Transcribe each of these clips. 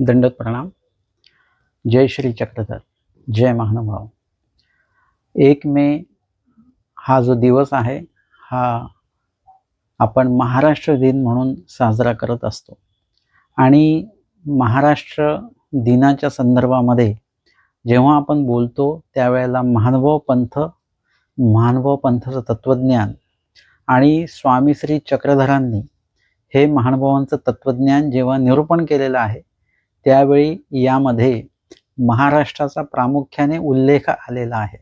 दंडक प्रणाम. जय श्री चक्रधर. जय महानुभाव. एक मे हा जो दिवस आहे हा आपण महाराष्ट्र दिन म्हणून साजरा करत असतो. आणि महाराष्ट्र दिनाच्या संदर्भामध्ये जेव्हा आपण बोलतो त्यावेळेला महानुभाव पंथ महानुभाव पंथाचं तत्त्वज्ञान आणि स्वामी श्री चक्रधरांनी हे महानुभावांचं तत्त्वज्ञान जेव्हा निरूपण केलेलं आहे त्यावेळी यामध्ये महाराष्ट्राचा प्रामुख्याने उल्लेख आलेला आहे.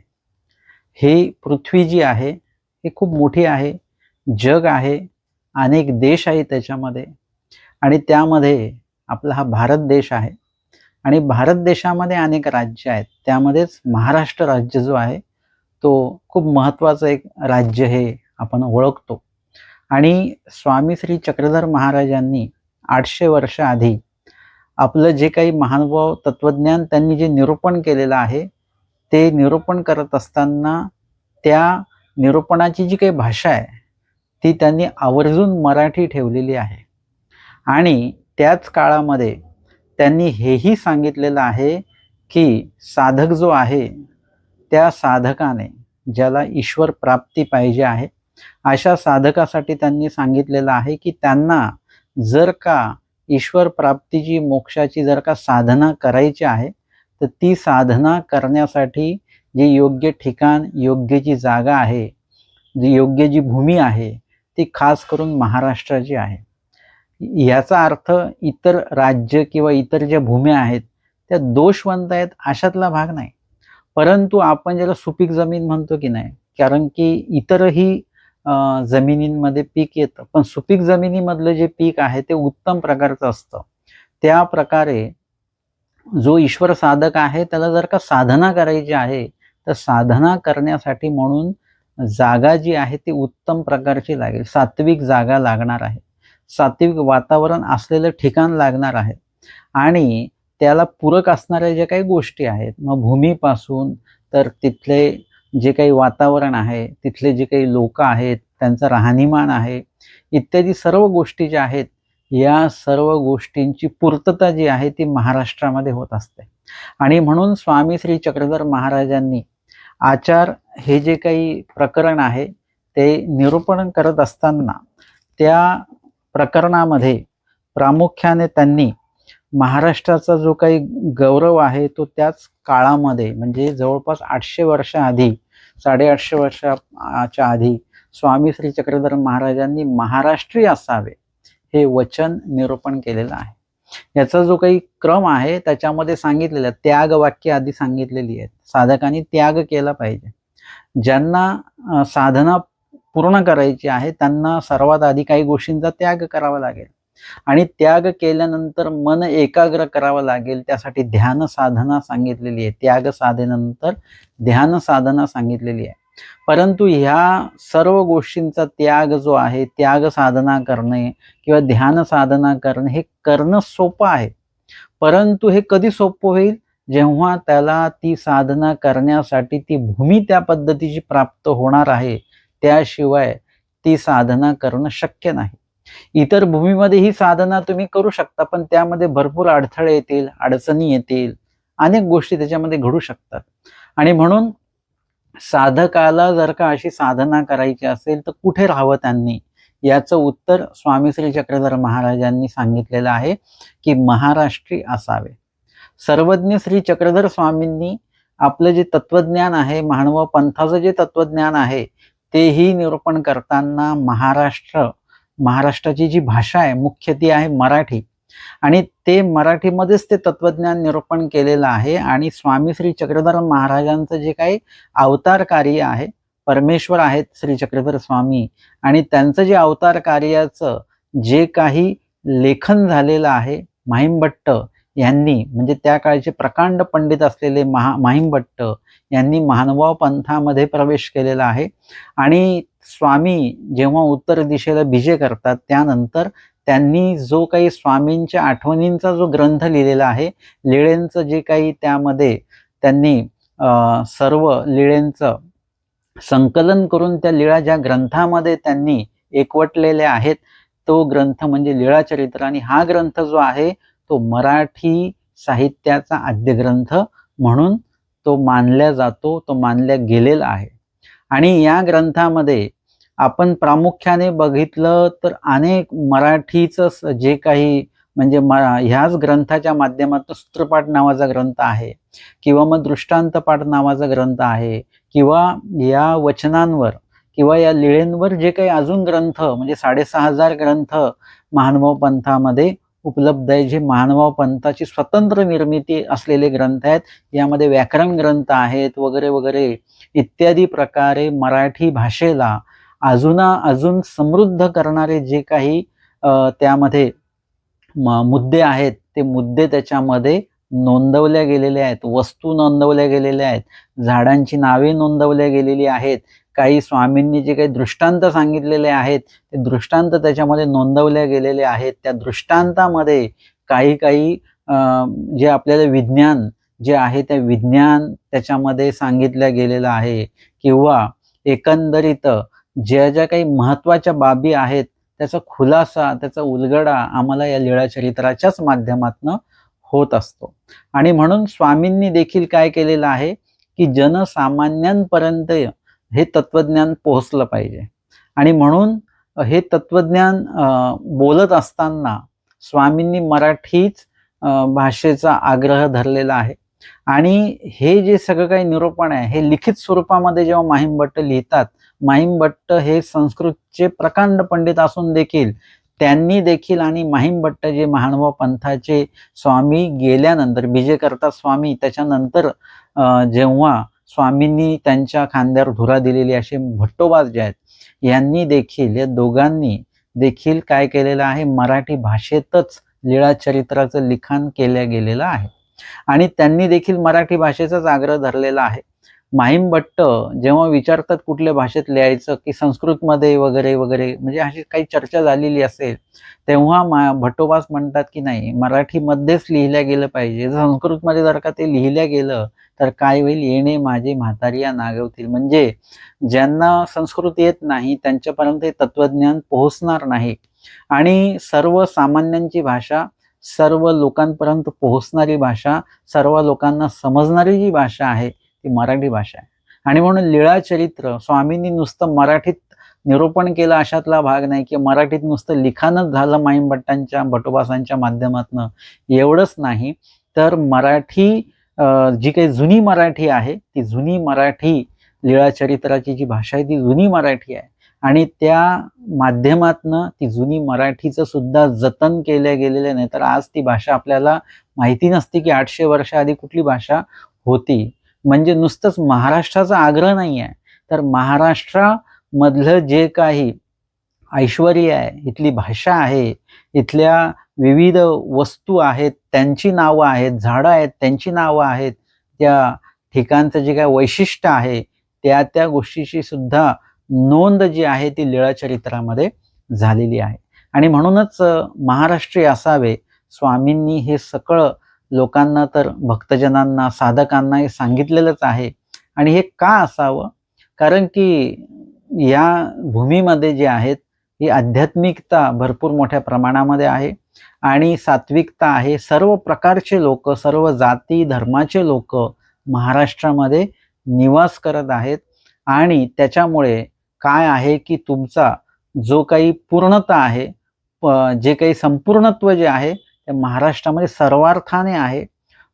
ही पृथ्वी जी आहे ही खूप मोठी आहे जग आहे अनेक देश आहे त्याच्यामध्ये. आणि त्यामध्ये आपला हा भारत देश आहे. आणि भारत देशामध्ये अनेक राज्य आहेत. त्यामध्येच महाराष्ट्र राज्य जो आहे तो खूप महत्त्वाचं एक राज्य हे आपण ओळखतो. आणि स्वामी श्री चक्रधर महाराजांनी आठशे वर्ष आधी आपलं जे काही महानुभाव तत्वज्ञान त्यांनी जे निरूपण केलेलं आहे ते निरूपण करत असताना त्या निरूपणाची जी काही भाषा आहे ती त्यांनी आवर्जून मराठी ठेवलेली आहे. आणि त्याच काळामध्ये त्यांनी हेही सांगितलेलं आहे की साधक जो आहे त्या साधकाने ज्याला ईश्वर प्राप्ती पाहिजे आहे अशा साधकासाठी त्यांनी सांगितलेलं आहे की त्यांना जर का ईश्वर प्राप्तीची मोक्षाची जर का साधना करायची आहे तर ती साधना करण्यासाठी जी योग्य ठिकाण योग्य जी जागा आहे जी योग्य जी भूमी आहे ती खास करून महाराष्ट्राची आहे. याचा अर्थ इतर राज्य किंवा इतर ज्या भूम्या आहेत त्या दोषवंत आहेत अशातला भाग नाही. परंतु आपण ज्याला सुपीक जमीन म्हणतो की नाही कारण की इतरही जमिनींमध्ये पीक येतं. पण सुपीक जमिनीमधलं जे पीक आहे ते उत्तम प्रकारचं असतं. त्या प्रकारे जो ईश्वर साधक आहे त्याला जर का साधना करायची आहे तर साधना करण्यासाठी म्हणून जागा जी आहे ती उत्तम प्रकारची लागेल. सात्विक जागा लागणार आहे. सात्विक वातावरण असलेलं ठिकाण लागणार आहे. आणि त्याला पूरक असणाऱ्या ज्या काही गोष्टी आहेत मग भूमीपासून तर तिथले जे काही वातावरण आहे तिथले जे काही लोक आहेत त्यांचं राहणीमान आहे इत्यादी सर्व गोष्टी ज्या आहेत या सर्व गोष्टींची पूर्तता जी आहे ती महाराष्ट्रामध्ये होत असते. आणि म्हणून स्वामी श्री चक्रधर महाराजांनी आचार हे जे काही प्रकरण आहे ते निरूपण करत असताना त्या प्रकरणामध्ये प्रामुख्याने त्यांनी महाराष्ट्राचा जो काही गौरव आहे तो त्याच काळामध्ये म्हणजे जवळपास आठशे वर्षाआधी साडेआठशे वर्षाच्या आधी स्वामी श्री चक्रधर महाराजांनी महाराष्ट्रीय असावे हे वचन निरूपण केलेलं आहे. याचा जो काही क्रम आहे त्याच्यामध्ये सांगितलेलं त्याग वाक्य आधी सांगितलेली आहेत. साधकांनी त्याग केला पाहिजे. ज्यांना साधना पूर्ण करायची आहे त्यांना सर्वात आधी काही गोष्टींचा त्याग करावा लागेल. आणि त्याग केल्यानंतर मन एकाग्र करावं लागेल त्यासाठी ध्यान साधना सांगितलेली आहे. त्याग साधनेनंतर ध्यान साधना सांगितलेली आहे. परंतु ह्या सर्व गोष्टींचा त्याग जो आहे त्याग साधना करणे किंवा ध्यान साधना करणे हे करणं सोपं आहे. परंतु हे कधी सोपं होईल? जेव्हा त्याला ती साधना करण्यासाठी ती भूमी त्या पद्धतीची प्राप्त होणार आहे त्याशिवाय ती साधना करणं शक्य नाही. इतर भूमीमध्ये ही साधना तुम्ही करू शकता पण त्यामध्ये भरपूर अडथळे येतील अडचणी येतील अनेक गोष्टी त्याच्यामध्ये घडू शकतात. आणि म्हणून साधकाला जर का अशी साधना करायची असेल तर कुठे राहावं त्यांनी? याचं उत्तर स्वामी श्री चक्रधर महाराजांनी सांगितलेलं आहे की महाराष्ट्री असावे. सर्वज्ञ श्री चक्रधर स्वामींनी आपलं जे तत्वज्ञान आहे मानव पंथाचं जे तत्वज्ञान आहे तेही निरूपण करताना महाराष्ट्र महाराष्ट्राची जी भाषा आहे मुख्य ती आहे मराठी. आणि ते मराठीमध्येच ते तत्वज्ञान निरूपण केलेलं आहे आणि स्वामी श्री चक्रधर महाराजांचं जे काही अवतार कार्य आहे परमेश्वर आहेत श्री चक्रधर स्वामी. आणि त्यांचं जे अवतार कार्याचं जे काही लेखन झालेलं आहे माहिमभट्ट यांनी म्हणजे त्या काळचे प्रकांड पंडित असलेले महा माहिमभट्ट यांनी महानुभाव पंथामध्ये प्रवेश केलेला आहे. आणि स्वामी जेव्हा उत्तर दिशेला भिजे करतात त्यानंतर त्यांनी जो काही स्वामींच्या आठवणींचा जो ग्रंथ लिहिलेला आहे लिळेंचं जे काही त्यामध्ये त्यांनी सर्व लिळेंचं संकलन करून त्या लीळा ज्या ग्रंथामध्ये त्यांनी एकवटलेल्या आहेत तो ग्रंथ म्हणजे लीळाचरित्र आणि हा ग्रंथ जो आहे तो मराठी साहित्याचा आद्यग्रंथ म्हणून तो मानला जातो तो मानल्या गेलेला आहे. आणि या ग्रंथामध्ये आपण प्रामुख्याने बघितलं तर अनेक मराठीचं जे काही म्हणजे म ह्याच ग्रंथाच्या माध्यमातून सूत्रपाठ नावाचा ग्रंथ आहे किंवा मग दृष्टांतपाठ नावाचा ग्रंथ आहे किंवा या वचनांवर किंवा या लिळेंवर जे काही अजून ग्रंथ म्हणजे साडेसहा हजार ग्रंथ महानुभाव पंथामध्ये उपलब्ध आहे जे मानवा पंथाची स्वतंत्र निर्मिती असलेले ग्रंथ आहेत. यामध्ये व्याकरण ग्रंथ आहेत वगैरे वगैरे. इत्यादी प्रकारे मराठी भाषेला अजूना अजून समृद्ध करणारे जे काही त्यामध्ये म- मुद्दे आहेत ते मुद्दे त्याच्यामध्ये नोंदवल्या गेलेले आहेत. वस्तू नोंदवल्या गेलेल्या आहेत. झाडांची नावे नोंदवल्या गेलेली आहेत. काही स्वामींनी जे काही दृष्टांत सांगितलेले आहेत ते दृष्टांत त्याच्यामध्ये नोंदवले गेलेले आहेत. त्या दृष्टांतामध्ये काही काही जे आपल्याला विज्ञान जे आहे ते विज्ञान त्याच्यामध्ये सांगितलं गेलेलं आहे. किंवा एकंदरीत ज्या ज्या काही महत्त्वाच्या बाबी आहेत त्याचा खुलासा त्याचा उलगडा आम्हाला या लीळा चरित्राच्याच माध्यमातनं होत असतो. आणि म्हणून स्वामींनी देखील काय केलेलं आहे की जनसामान्यांपर्यंत हे तत्वज्ञान पोहोचलं पाहिजे. आणि म्हणून हे तत्वज्ञान बोलत असताना स्वामींनी मराठीच भाषेचा आग्रह धरलेला आहे. आणि हे जे सगळं काही निरूपण आहे हे लिखित स्वरूपामध्ये जेव्हा माहीम भट्ट लिहितात माहीम भट्ट हे संस्कृतचे प्रकांड पंडित असून देखील त्यांनी देखील आणि माहीम भट्ट जे महानुभाव पंथाचे स्वामी गेल्यानंतर बीजे करता स्वामी त्याच्यानंतर जेव्हा स्वामींनी त्यांच्या खांद्यावर धुरा दिलेली असे भट्टोबाज जे आहेत यांनी देखील या दोघांनी देखील काय केलेलं आहे? मराठी भाषेतच लीळा चरित्राचं लिखाण केलं गेलेलं आहे. आणि त्यांनी देखील मराठी भाषेचाच आग्रह धरलेला आहे. माहीम भट्ट जेव्हा विचारतात कुठल्या भाषेत लिहायचं की संस्कृतमध्ये वगैरे वगैरे म्हणजे अशी काही चर्चा झालेली असेल तेव्हा मा भट्टोबास म्हणतात की नाही मराठीमध्येच लिहिल्या गेलं पाहिजे. संस्कृतमध्ये जर का ते लिहिल्या गेलं तर काय होईल? येणे माझे म्हातारी या नागवतील. म्हणजे ज्यांना संस्कृत येत नाही त्यांच्यापर्यंत हे तत्वज्ञान पोहोचणार नाही. आणि सर्वसामान्यांची भाषा सर्व लोकांपर्यंत पोहोचणारी भाषा सर्व लोकांना समजणारी जी भाषा आहे ती मराठी भाषा आहे. आणि म्हणून लीळा चरित्र स्वामींनी नुसतं मराठीत निरूपण केलं अशातला भाग नाही की मराठीत नुसतं लिखाणच झालं माईम भट्टांच्या भटोबासांच्या माध्यमातनं. एवढंच नाही. तर मराठी जी काही जुनी मराठी आहे ती जुनी मराठी लीळा चरित्राची जी भाषा आहे ती जुनी मराठी आहे. आणि त्या माध्यमातनं ती जुनी मराठीचं सुद्धा जतन केल्या गेलेलं नाही तर आज ती भाषा आपल्याला माहिती नसते की आठशे वर्ष आधी कुठली भाषा होती. म्हणजे नुसतंच महाराष्ट्राचा आग्रह नाही आहे तर महाराष्ट्रामधलं जे काही ऐश्वर आहे इथली भाषा आहे इथल्या विविध वस्तू आहेत त्यांची नावं आहेत झाडं आहेत त्यांची नावं आहेत त्या ठिकाणचं जे काय वैशिष्ट्य आहे त्या त्या गोष्टीची सुद्धा नोंद जी आहे ती लीळा चरित्रामध्ये झालेली आहे. आणि म्हणूनच महाराष्ट्री महाराष्ट्रीय असावे स्वामींनी हे सगळं लोकांना तर भक्तजनांना साधकांना हे सांगितलेलंच आहे. आणि हे का असावं? कारण की या भूमीमध्ये जे आहेत ही आध्यात्मिकता भरपूर मोठ्या प्रमाणामध्ये आहे. आणि सात्विकता आहे. सर्व प्रकारचे लोक सर्व जाती धर्माचे लोक महाराष्ट्रामध्ये निवास करत आहेत. आणि त्याच्यामुळे काय आहे की तुमचा जो काही पूर्णता आहे प- जे काही संपूर्णत्व जे आहे ते महाराष्ट्रामध्ये सर्वार्थाने आहे.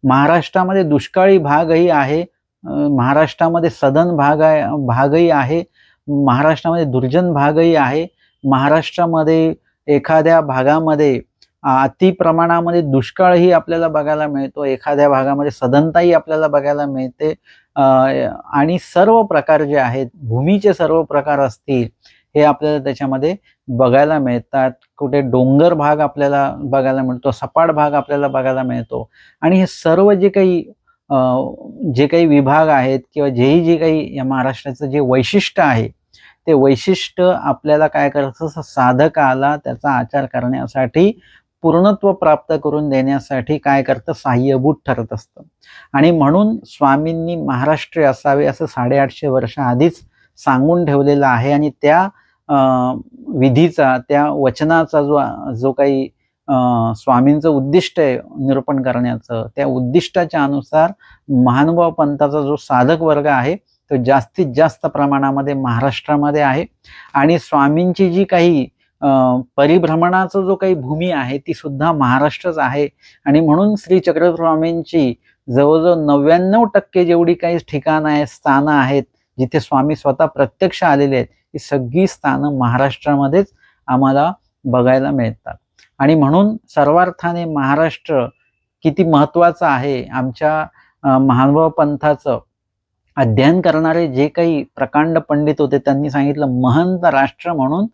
महाराष्ट्रामध्ये दुष्काळी भागही आहे. महाराष्ट्रामध्ये सदन भाग आहे भागही आहे. महाराष्ट्रामध्ये दुर्जन भागही आहे. महाराष्ट्रामध्ये एखाद्या भागामध्ये अति प्रमाणामध्ये दुष्काळही आपल्याला बघायला मिळतो. एखाद्या भागामध्ये सदनताही आपल्याला बघायला मिळते. आणि सर्व प्रकार जे आहेत भूमीचे सर्व प्रकार असतील हे आपल्याला त्याच्यामध्ये बघायला मिळतात. कुठे डोंगर भाग आपल्याला बघायला मिळतो सपाट भाग आपल्याला बघायला मिळतो. आणि हे सर्व जे काही जे काही विभाग आहेत किंवा जेही जे काही या महाराष्ट्राचं जे वैशिष्ट्य आहे ते वैशिष्ट्य आपल्याला काय करायचं साधकाला त्याचा आचार करण्यासाठी पूर्णत्व प्राप्त करून देण्यासाठी काय करतं सहाय्यभूत ठरत असतं. आणि म्हणून स्वामींनी महाराष्ट्रीय असावे असं साडेआठशे वर्ष आधीच सांगून ठेवलेलं आहे आणि त्या विधीचा त्या वचनाचा जो जो काही स्वामींचं उद्दिष्ट आहे निरूपण करण्याचं त्या उद्दिष्टाच्या अनुसार महानुभाव पंथाचा जो साधक वर्ग आहे तो जास्तीत जास्त प्रमाणामध्ये महाराष्ट्रामध्ये आहे. आणि स्वामींची जी काही परिभ्रमणाचं जो काही भूमी आहे ती सुद्धा महाराष्ट्रच आहे. आणि म्हणून श्री चक्रधर स्वामींची जवळजवळ नव्याण्णव टक्के जेवढी काही ठिकाणं आहेत स्थानं आहेत जिथे स्वामी स्वतः प्रत्यक्ष आलेले आहेत ही सगळी स्थानं महाराष्ट्रामध्येच आम्हाला बघायला मिळतात. आणि म्हणून सर्वार्थाने महाराष्ट्र किती महत्त्वाचं आहे आमच्या अं, महानुभाव पंथाचं अध्ययन करणारे जे काही प्रकांड पंडित होते त्यांनी सांगितलं महंत राष्ट्र म्हणून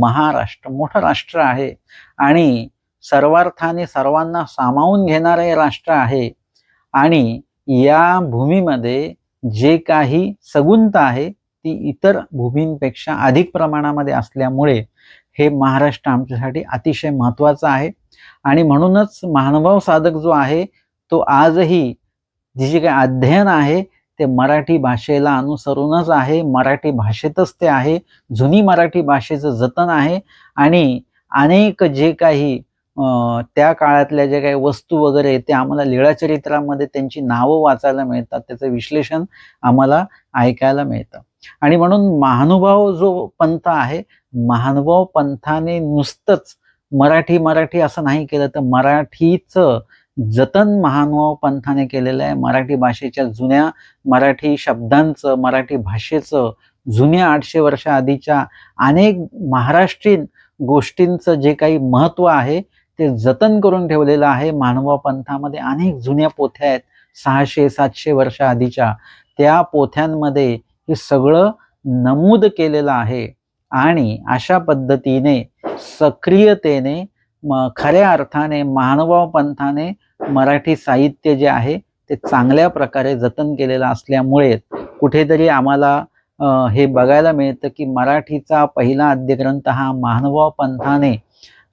महाराष्ट्र मोठं राष्ट्र आहे. आणि सर्वार्थाने सर्वांना सामावून घेणारे राष्ट्र आहे. आणि या भूमीमध्ये जे काही सगुणता आहे ती इतर भूमींपेक्षा अधिक प्रमाणामध्ये असल्यामुळे हे महाराष्ट्र आमच्यासाठी अतिशय महत्त्वाचं आहे. आणि म्हणूनच महानुभाव साधक जो आहे तो आजही जे जे काही अध्ययन आहे ते मराठी भाषेला अनुसरूनच आहे मराठी भाषेतच ते आहे जुनी मराठी भाषेचं जतन आहे. आणि अनेक जे काही त्या काळातल्या जे काही वस्तू वगैरे ते आम्हाला लीळाचरित्रामध्ये त्यांची नावं वाचायला मिळतात त्याचं विश्लेषण आम्हाला ऐकायला मिळतं. आणि म्हणून महानुभाव जो पंथ आहे महानुभाव पंथाने नुसतंच मराठी मराठी असं नाही केलं तर मराठीचं जतन महानुभाव पंथाने केलेलं आहे. मराठी भाषेच्या जुन्या मराठी शब्दांचं मराठी भाषेचं जुन्या आठशे वर्ष आधीच्या अनेक महाराष्ट्रीयन गोष्टींचं जे काही महत्त्व आहे ते जतन करून ठेवलेलं आहे मानवा पंथामध्ये. अनेक जुन्या पोथ्या आहेत सहाशे सातशे वर्ष आधीच्या. त्या पोथ्यांमध्ये हे सगळं नमूद केलेलं आहे आणि अशा पद्धतीने सक्रियतेने म खऱ्या अर्थाने मानवाव पंथाने मराठी साहित्य जे आहे ते चांगल्या प्रकारे जतन केलेलं असल्यामुळे कुठेतरी आम्हाला हे बघायला मिळतं की मराठीचा पहिला आद्यग्रंथ हा महानुभाव पंथाने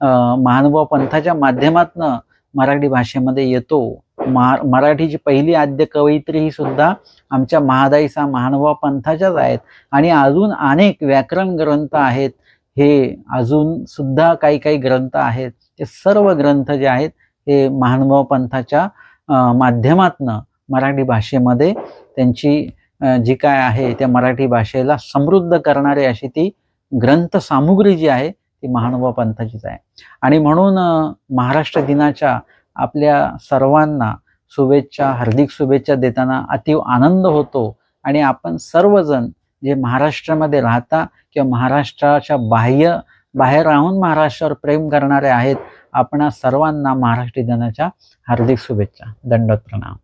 अं, महानुभाव पंथाच्या माध्यमातनं मराठी भाषेमध्ये येतो. महा मराठीची पहिली आद्य कवयित्री ही सुद्धा आमच्या महादाईसा महानुभाव पंथाच्याच आहेत. आणि अजून अनेक व्याकरण ग्रंथ आहेत. हे अजून सुद्धा काही काही ग्रंथ आहेत. ते सर्व ग्रंथ जे आहेत हे महानुभाव पंथाच्या माध्यमातनं मराठी भाषेमध्ये त्यांची जी काय आहे त्या मराठी भाषेला समृद्ध करणारी अशी ती ग्रंथ सामुग्री जी आहे ती महानुभाव पंथाचीच आहे. आणि म्हणून महाराष्ट्र दिनाच्या आपल्या सर्वांना शुभेच्छा हार्दिक शुभेच्छा देताना अतिव आनंद होतो. आणि आपण सर्वजण जे महाराष्ट्रामध्ये राहता किंवा महाराष्ट्राच्या बाह्य बाहेर राहून महाराष्ट्रावर प्रेम करणारे आहेत आपणा सर्वांना महाराष्ट्र दिनाच्या हार्दिक शुभेच्छा. दंडवत प्रणाम.